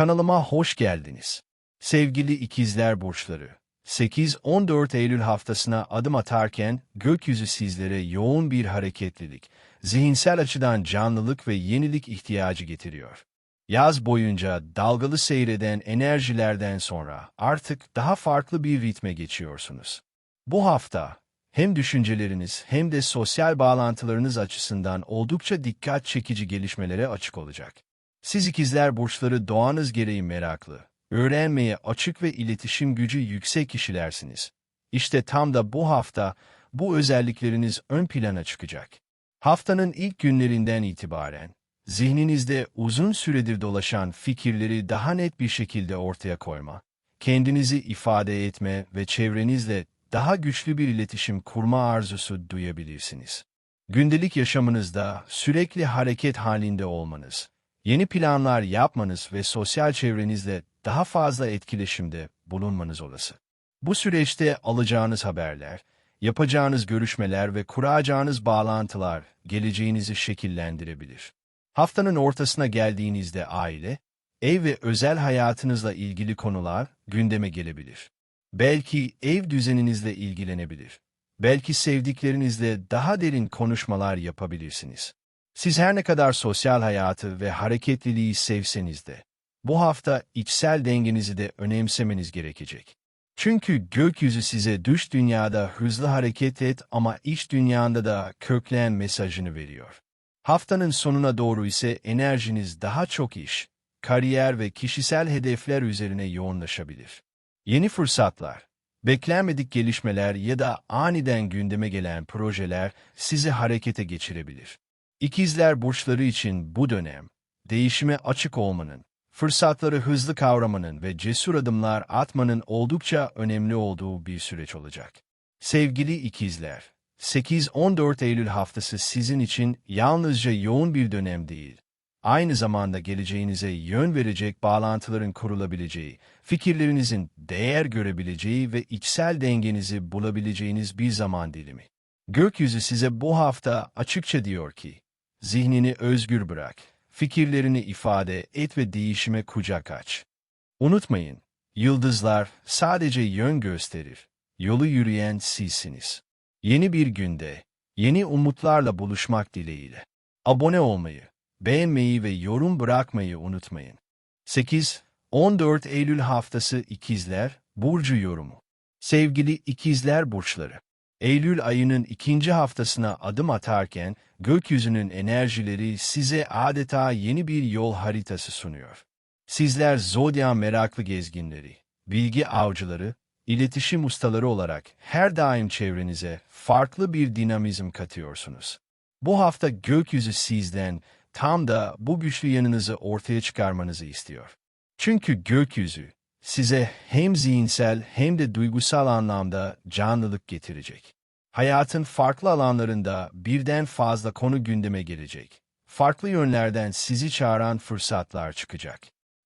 Kanalıma hoş geldiniz. Sevgili ikizler burçları, 8-14 Eylül haftasına adım atarken gökyüzü sizlere yoğun bir hareketlilik, zihinsel açıdan canlılık ve yenilik ihtiyacı getiriyor. Yaz boyunca dalgalı seyreden enerjilerden sonra artık daha farklı bir ritme geçiyorsunuz. Bu hafta hem düşünceleriniz hem de sosyal bağlantılarınız açısından oldukça dikkat çekici gelişmelere açık olacak. Siz ikizler burçları doğanız gereği meraklı, öğrenmeye açık ve iletişim gücü yüksek kişilersiniz. İşte tam da bu hafta bu özellikleriniz ön plana çıkacak. Haftanın ilk günlerinden itibaren zihninizde uzun süredir dolaşan fikirleri daha net bir şekilde ortaya koyma, kendinizi ifade etme ve çevrenizle daha güçlü bir iletişim kurma arzusu duyabilirsiniz. Gündelik yaşamınızda sürekli hareket halinde olmanız, yeni planlar yapmanız ve sosyal çevrenizle daha fazla etkileşimde bulunmanız olası. Bu süreçte alacağınız haberler, yapacağınız görüşmeler ve kuracağınız bağlantılar geleceğinizi şekillendirebilir. Haftanın ortasına geldiğinizde aile, ev ve özel hayatınızla ilgili konular gündeme gelebilir. Belki ev düzeninizle ilgilenebilir. Belki sevdiklerinizle daha derin konuşmalar yapabilirsiniz. Siz her ne kadar sosyal hayatı ve hareketliliği sevseniz de, bu hafta içsel dengenizi de önemsemeniz gerekecek. Çünkü gökyüzü size dış dünyada hızlı hareket et ama iç dünyanda da kökleyen mesajını veriyor. Haftanın sonuna doğru ise enerjiniz daha çok iş, kariyer ve kişisel hedefler üzerine yoğunlaşabilir. Yeni fırsatlar, beklenmedik gelişmeler ya da aniden gündeme gelen projeler sizi harekete geçirebilir. İkizler burçları için bu dönem, değişime açık olmanın, fırsatları hızlı kavramanın ve cesur adımlar atmanın oldukça önemli olduğu bir süreç olacak. Sevgili ikizler, 8-14 Eylül haftası sizin için yalnızca yoğun bir dönem değil, aynı zamanda geleceğinize yön verecek bağlantıların kurulabileceği, fikirlerinizin değer görebileceği ve içsel dengenizi bulabileceğiniz bir zaman dilimi. Gökyüzü size bu hafta açıkça diyor ki, zihnini özgür bırak, fikirlerini ifade et ve değişime kucak aç. Unutmayın, yıldızlar sadece yön gösterir, yolu yürüyen sizsiniz. Yeni bir günde, yeni umutlarla buluşmak dileğiyle. Abone olmayı, beğenmeyi ve yorum bırakmayı unutmayın. 8-14 Eylül haftası İkizler Burcu Yorumu Sevgili İkizler Burçları Eylül ayının ikinci haftasına adım atarken gökyüzünün enerjileri size adeta yeni bir yol haritası sunuyor. Sizler zodyan meraklı gezginleri, bilgi avcıları, iletişim ustaları olarak her daim çevrenize farklı bir dinamizm katıyorsunuz. Bu hafta gökyüzü sizden tam da bu güçlü yanınızı ortaya çıkarmanızı istiyor. Çünkü gökyüzü size hem zihinsel hem de duygusal anlamda canlılık getirecek. Hayatın farklı alanlarında birden fazla konu gündeme gelecek. Farklı yönlerden sizi çağıran fırsatlar çıkacak.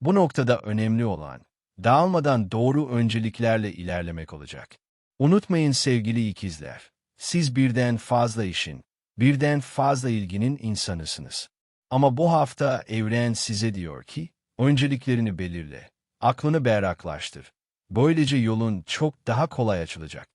Bu noktada önemli olan, dağılmadan doğru önceliklerle ilerlemek olacak. Unutmayın sevgili ikizler, siz birden fazla işin, birden fazla ilginin insanısınız. Ama bu hafta evren size diyor ki, önceliklerini belirle, aklını berraklaştır. Böylece yolun çok daha kolay açılacak.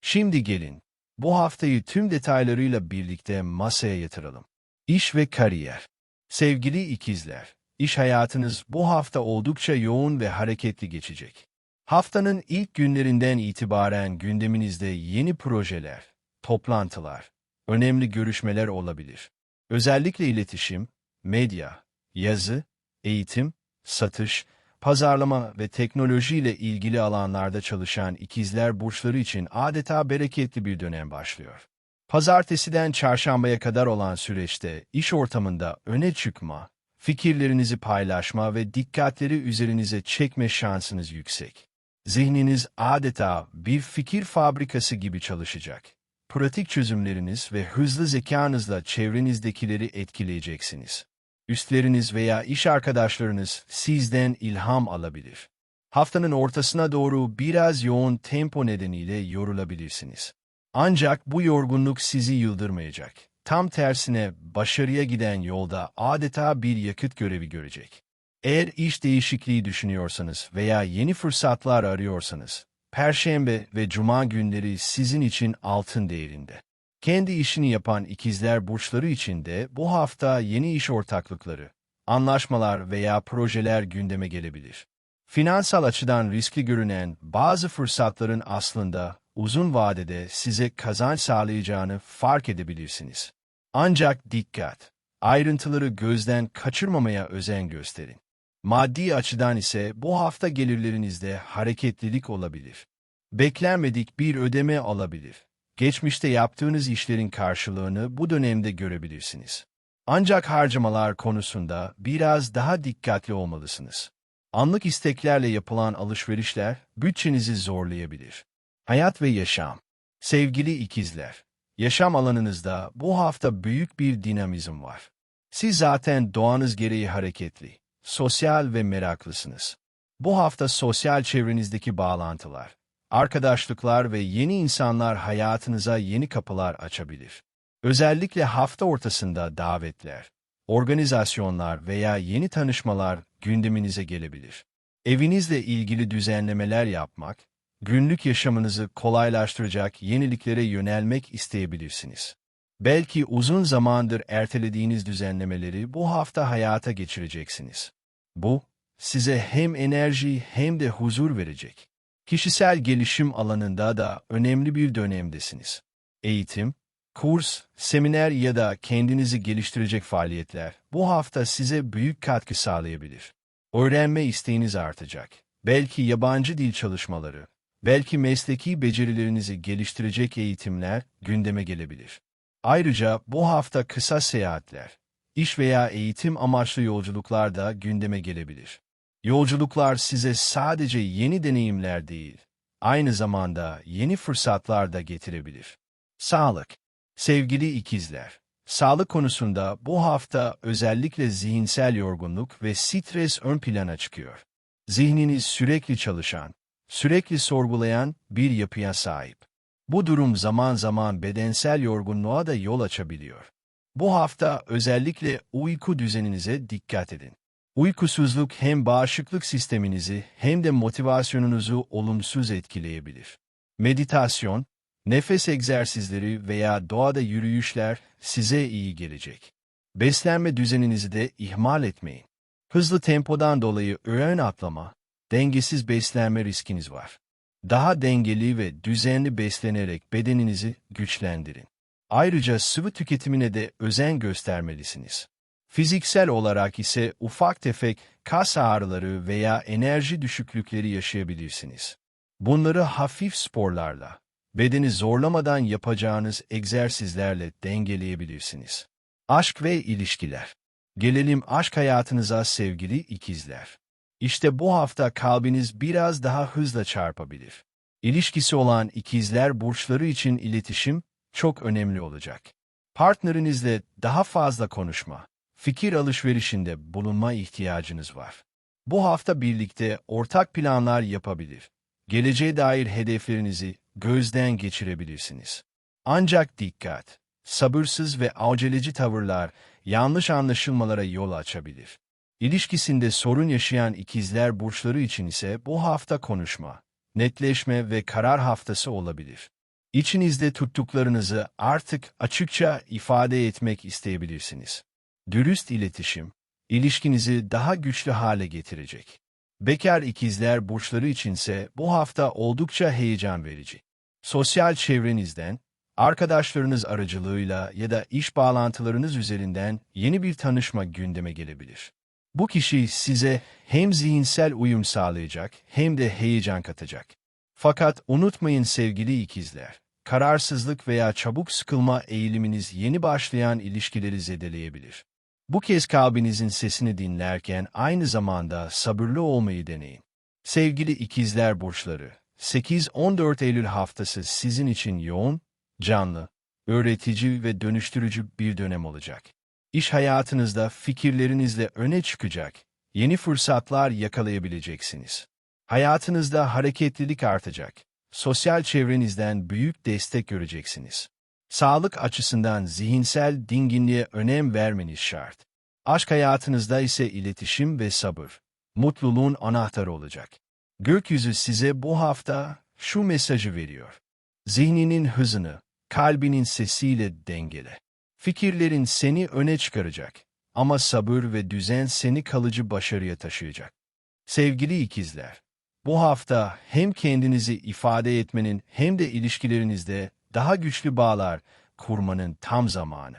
Şimdi gelin, bu haftayı tüm detaylarıyla birlikte masaya yatıralım. İş ve kariyer. Sevgili ikizler, iş hayatınız bu hafta oldukça yoğun ve hareketli geçecek. Haftanın ilk günlerinden itibaren gündeminizde yeni projeler, toplantılar, önemli görüşmeler olabilir. Özellikle iletişim, medya, yazı, eğitim, satış, pazarlama ve teknoloji ile ilgili alanlarda çalışan ikizler burçları için adeta bereketli bir dönem başlıyor. Pazartesiden çarşambaya kadar olan süreçte iş ortamında öne çıkma, fikirlerinizi paylaşma ve dikkatleri üzerinize çekme şansınız yüksek. Zihniniz adeta bir fikir fabrikası gibi çalışacak. Pratik çözümleriniz ve hızlı zekanızla çevrenizdekileri etkileyeceksiniz. Üstleriniz veya iş arkadaşlarınız sizden ilham alabilir. Haftanın ortasına doğru biraz yoğun tempo nedeniyle yorulabilirsiniz. Ancak bu yorgunluk sizi yıldırmayacak. Tam tersine başarıya giden yolda adeta bir yakıt görevi görecek. Eğer iş değişikliği düşünüyorsanız veya yeni fırsatlar arıyorsanız, Perşembe ve Cuma günleri sizin için altın değerinde. Kendi işini yapan ikizler burçları için de bu hafta yeni iş ortaklıkları, anlaşmalar veya projeler gündeme gelebilir. Finansal açıdan riskli görünen bazı fırsatların aslında uzun vadede size kazanç sağlayacağını fark edebilirsiniz. Ancak dikkat! Ayrıntıları gözden kaçırmamaya özen gösterin. Maddi açıdan ise bu hafta gelirlerinizde hareketlilik olabilir. Beklenmedik bir ödeme alabilir. Geçmişte yaptığınız işlerin karşılığını bu dönemde görebilirsiniz. Ancak harcamalar konusunda biraz daha dikkatli olmalısınız. Anlık isteklerle yapılan alışverişler bütçenizi zorlayabilir. Hayat ve yaşam. Sevgili ikizler, yaşam alanınızda bu hafta büyük bir dinamizm var. Siz zaten doğanız gereği hareketli, sosyal ve meraklısınız. Bu hafta sosyal çevrenizdeki bağlantılar, arkadaşlıklar ve yeni insanlar hayatınıza yeni kapılar açabilir. Özellikle hafta ortasında davetler, organizasyonlar veya yeni tanışmalar gündeminize gelebilir. Evinizle ilgili düzenlemeler yapmak, günlük yaşamınızı kolaylaştıracak yeniliklere yönelmek isteyebilirsiniz. Belki uzun zamandır ertelediğiniz düzenlemeleri bu hafta hayata geçireceksiniz. Bu, size hem enerji hem de huzur verecek. Kişisel gelişim alanında da önemli bir dönemdesiniz. Eğitim, kurs, seminer ya da kendinizi geliştirecek faaliyetler bu hafta size büyük katkı sağlayabilir. Öğrenme isteğiniz artacak. Belki yabancı dil çalışmaları, belki mesleki becerilerinizi geliştirecek eğitimler gündeme gelebilir. Ayrıca bu hafta kısa seyahatler, iş veya eğitim amaçlı yolculuklar da gündeme gelebilir. Yolculuklar size sadece yeni deneyimler değil, aynı zamanda yeni fırsatlar da getirebilir. Sağlık Sevgili ikizler, sağlık konusunda bu hafta özellikle zihinsel yorgunluk ve stres ön plana çıkıyor. Zihniniz sürekli çalışan, sürekli sorgulayan bir yapıya sahip. Bu durum zaman zaman bedensel yorgunluğa da yol açabiliyor. Bu hafta özellikle uyku düzeninize dikkat edin. Uykusuzluk hem bağışıklık sisteminizi hem de motivasyonunuzu olumsuz etkileyebilir. Meditasyon, nefes egzersizleri veya doğada yürüyüşler size iyi gelecek. Beslenme düzeninizi de ihmal etmeyin. Hızlı tempodan dolayı öğün atlama, dengesiz beslenme riskiniz var. Daha dengeli ve düzenli beslenerek bedeninizi güçlendirin. Ayrıca sıvı tüketimine de özen göstermelisiniz. Fiziksel olarak ise ufak tefek kas ağrıları veya enerji düşüklükleri yaşayabilirsiniz. Bunları hafif sporlarla, bedeni zorlamadan yapacağınız egzersizlerle dengeleyebilirsiniz. Aşk ve ilişkiler. Gelelim aşk hayatınıza sevgili ikizler. İşte bu hafta kalbiniz biraz daha hızla çarpabilir. İlişkisi olan ikizler burçları için iletişim çok önemli olacak. Partnerinizle daha fazla konuşma, fikir alışverişinde bulunma ihtiyacınız var. Bu hafta birlikte ortak planlar yapabilir. Geleceğe dair hedeflerinizi gözden geçirebilirsiniz. Ancak dikkat! Sabırsız ve aceleci tavırlar yanlış anlaşılmalara yol açabilir. İlişkisinde sorun yaşayan ikizler burçları için ise bu hafta konuşma, netleşme ve karar haftası olabilir. İçinizde tuttuklarınızı artık açıkça ifade etmek isteyebilirsiniz. Dürüst iletişim, ilişkinizi daha güçlü hale getirecek. Bekar ikizler burçları içinse bu hafta oldukça heyecan verici. Sosyal çevrenizden, arkadaşlarınız aracılığıyla ya da iş bağlantılarınız üzerinden yeni bir tanışma gündeme gelebilir. Bu kişi size hem zihinsel uyum sağlayacak hem de heyecan katacak. Fakat unutmayın sevgili ikizler, kararsızlık veya çabuk sıkılma eğiliminiz yeni başlayan ilişkileri zedeleyebilir. Bu kez kalbinizin sesini dinlerken aynı zamanda sabırlı olmayı deneyin. Sevgili ikizler burçları, 8-14 Eylül haftası sizin için yoğun, canlı, öğretici ve dönüştürücü bir dönem olacak. İş hayatınızda fikirlerinizle öne çıkacak, yeni fırsatlar yakalayabileceksiniz. Hayatınızda hareketlilik artacak, sosyal çevrenizden büyük destek göreceksiniz. Sağlık açısından zihinsel dinginliğe önem vermeniz şart. Aşk hayatınızda ise iletişim ve sabır, mutluluğun anahtarı olacak. Gökyüzü size bu hafta şu mesajı veriyor. Zihninin hızını, kalbinin sesiyle dengele. Fikirlerin seni öne çıkaracak ama sabır ve düzen seni kalıcı başarıya taşıyacak. Sevgili ikizler, bu hafta hem kendinizi ifade etmenin hem de ilişkilerinizde daha güçlü bağlar kurmanın tam zamanı.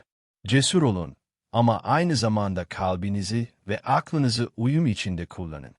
Cesur olun ama aynı zamanda kalbinizi ve aklınızı uyum içinde kullanın.